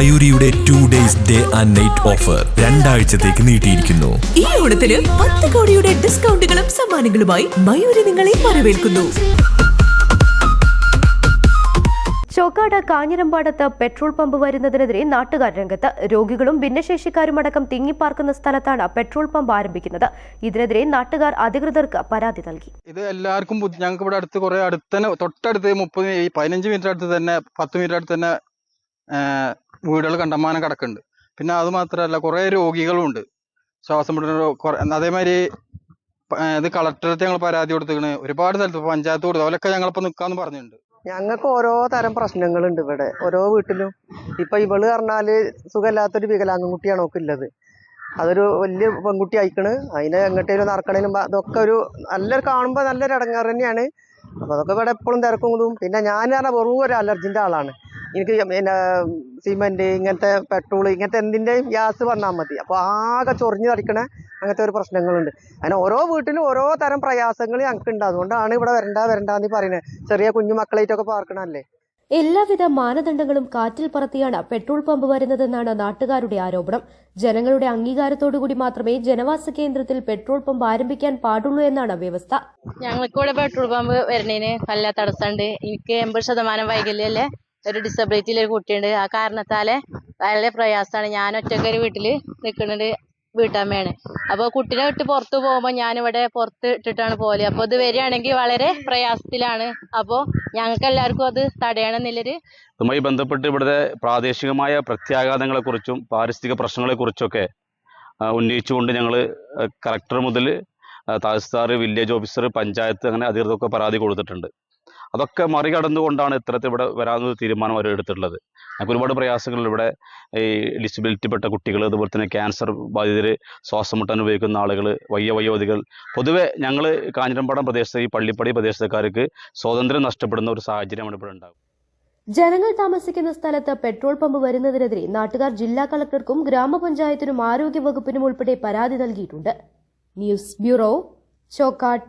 മയൂരിയുടെ two days day and night offer രണ്ടാഴ്ചത്തേക്ക് നീട്ടിയിരിക്കുന്നു. ഈ ഓണത്തിന് പത്ത് കോടിയുടെ ഡിസ്കൗണ്ടുകളും സമ്മാനങ്ങളുമായി മയൂരി നിങ്ങളെ വരവേൽക്കുന്നു. ചോക്കാട് കാഞ്ഞിരമ്പാടത്ത് പെട്രോൾ പമ്പ് വരുന്നതിനെതിരെ നാട്ടുകാർ രംഗത്ത് രോഗികളും ഭിന്നശേഷിക്കാരുമടക്കം തിങ്ങിപ്പാർക്കുന്ന സ്ഥലത്താണ് പെട്രോൾ പമ്പ് ആരംഭിക്കുന്നത്. ഇതിനെതിരെ നാട്ടുകാർ അധികൃതർക്ക് പരാതി നൽകി. ഇത് എല്ലാവർക്കും ഞങ്ങൾക്ക് ഇവിടെ അടുത്ത് കുറെ അടുത്ത് തന്നെ തൊട്ടടുത്ത് മുപ്പത് ഈ പതിനഞ്ച് മീറ്റർ അടുത്ത് തന്നെ പത്ത് മീറ്റർ അടുത്ത് തന്നെ വീടുകൾ കണ്ടമാനം കിടക്കുന്നുണ്ട്. പിന്നെ അത് മാത്രമല്ല കുറേ രോഗികളും ഉണ്ട് ശ്വാസം മുട്ടുന്ന രോ- അതേമാതിരി ഇത് കളക്ടറേറ്റ് ഞങ്ങൾ പരാതി കൊടുത്തിരിക്കണ്. ഒരുപാട് സ്ഥലത്ത് പഞ്ചായത്ത് കൊടുത്തു അവരൊക്കെ ഞങ്ങളിപ്പോ നിക്കാന്ന് പറഞ്ഞിട്ടുണ്ട്. ഞങ്ങൾക്ക് ഓരോ തരം പ്രശ്നങ്ങളുണ്ട് ഇവിടെ. ഓരോ വീട്ടിലും. ഇപ്പൊ ഇവൾ പറഞ്ഞാൽ സുഖമില്ലാത്തൊരു വികലാംഗുട്ടിയാണ് ഒക്കെ ഉള്ളത് അതൊരു വലിയ പെൺകുട്ടി അയക്കണ് അതിനെ എങ്ങോട്ടേലും നടക്കണേലും അതൊക്കെ ഒരു നല്ലൊരു കാണുമ്പോൾ നല്ലൊരു ഇടങ്ങാറ് തന്നെയാണ്. അപ്പൊ അതൊക്കെ ഇവിടെ എപ്പോഴും തിരക്കും പിന്നെ ഞാൻ പറഞ്ഞാൽ വെറും ഒരു അലർജിന്റെ ആളാണ്. എനിക്ക് പിന്നെ സിമെന്റ് ഇങ്ങനത്തെ പെട്രോൾ ഇങ്ങനത്തെ എന്തിന്റെയും ഗ്യാസ് വന്നാൽ മതി. അപ്പോൾ ആകെ ചൊറിഞ്ഞ് തടിക്കണ അങ്ങനത്തെ ഒരു പ്രശ്നങ്ങളുണ്ട്. അങ്ങനെ ഓരോ വീട്ടിലും ഓരോ തരം പ്രയാസങ്ങൾ ഞങ്ങൾക്ക് ഉണ്ട് അതുകൊണ്ടാണ് ഇവിടെ വരണ്ട വരണ്ടെന്ന് പറയുന്നത്. ചെറിയ കുഞ്ഞു മക്കളായിട്ടൊക്കെ പാർക്കണല്ലേ എല്ലാവിധ മാനദണ്ഡങ്ങളും കാറ്റിൽ പറത്തിയാണ് പെട്രോൾ പമ്പ് വരുന്നതെന്നാണ് നാട്ടുകാരുടെ ആരോപണം. ജനങ്ങളുടെ അംഗീകാരത്തോടുകൂടി മാത്രമേ ജനവാസ കേന്ദ്രത്തിൽ പെട്രോൾ പമ്പ് ആരംഭിക്കാൻ പാടുള്ളൂ എന്നാണ് വ്യവസ്ഥ. ഞങ്ങൾക്കിവിടെ പെട്രോൾ പമ്പ് വരുന്നതിന് നല്ല തടസ്സമുണ്ട്. എനിക്ക് എൺപത് ശതമാനം വൈകല്യല്ലേ ഒരു ഡിസബിലിറ്റിയിൽ ഒരു കുട്ടിയുണ്ട്. ആ കാരണത്താലെ വളരെ പ്രയാസമാണ് ഞാൻ ഒറ്റയ്ക്ക് ഒരു വീട്ടിൽ നിൽക്കുന്നുണ്ട് വീട്ടമ്മയാണ്. അപ്പോൾ കുട്ടീനെ വിട്ട് പുറത്ത് പോകുമ്പോൾ ഞാനിവിടെ പുറത്ത് ഇട്ടിട്ടാണ് പോലെ അപ്പോൾ ഇത് വരികയാണെങ്കിൽ വളരെ പ്രയാസത്തിലാണ്. അപ്പോൾ ഞങ്ങൾക്ക് എല്ലാവർക്കും അത് തടയണമെന്നുള്ളൊരു ഇതുമായി ബന്ധപ്പെട്ട് ഇവിടുത്തെ പ്രാദേശികമായ പ്രത്യാഘാതങ്ങളെക്കുറിച്ചും പാരിസ്ഥിതിക പ്രശ്നങ്ങളെക്കുറിച്ചൊക്കെ ഉന്നയിച്ചുകൊണ്ട് ഞങ്ങൾ കളക്ടർ മുതൽ തഹസിൽദാർ വില്ലേജ് ഓഫീസർ പഞ്ചായത്ത് അങ്ങനെ അധികൃതർക്ക് പരാതി കൊടുത്തിട്ടുണ്ട്. അതൊക്കെ മറികടന്നുകൊണ്ടാണ് ഇത്തരത്തിൽ ഇവിടെ വരാവുന്ന തീരുമാനം അവർ എടുത്തിട്ടുള്ളത്. ഞങ്ങൾക്ക് ഒരുപാട് പ്രയാസങ്ങൾ ഇവിടെ ഈ ഡിസബിലിറ്റിപ്പെട്ട കുട്ടികൾ അതുപോലെ തന്നെ ക്യാൻസർ ബാധിതർ ശ്വാസം മുട്ടാൻ ഉപയോഗിക്കുന്ന ആളുകൾ വയ്യ വയോധികൾ. പൊതുവെ ഞങ്ങൾ കാഞ്ഞിരമ്പാടം പ്രദേശത്തെ ഈ പള്ളിപ്പടി പ്രദേശക്കാർക്ക് സ്വാതന്ത്ര്യം നഷ്ടപ്പെടുന്ന ഒരു സാഹചര്യമാണ് ഇവിടെ ഉണ്ടാകും ജനങ്ങൾ താമസിക്കുന്ന സ്ഥലത്ത് പെട്രോൾ പമ്പ് വരുന്നതിനെതിരെ നാട്ടുകാർ ജില്ലാ കളക്ടർക്കും ഗ്രാമപഞ്ചായത്തിനും ആരോഗ്യ വകുപ്പിനും ഉൾപ്പെടെ പരാതി നൽകിയിട്ടുണ്ട്. News bureau Chokkad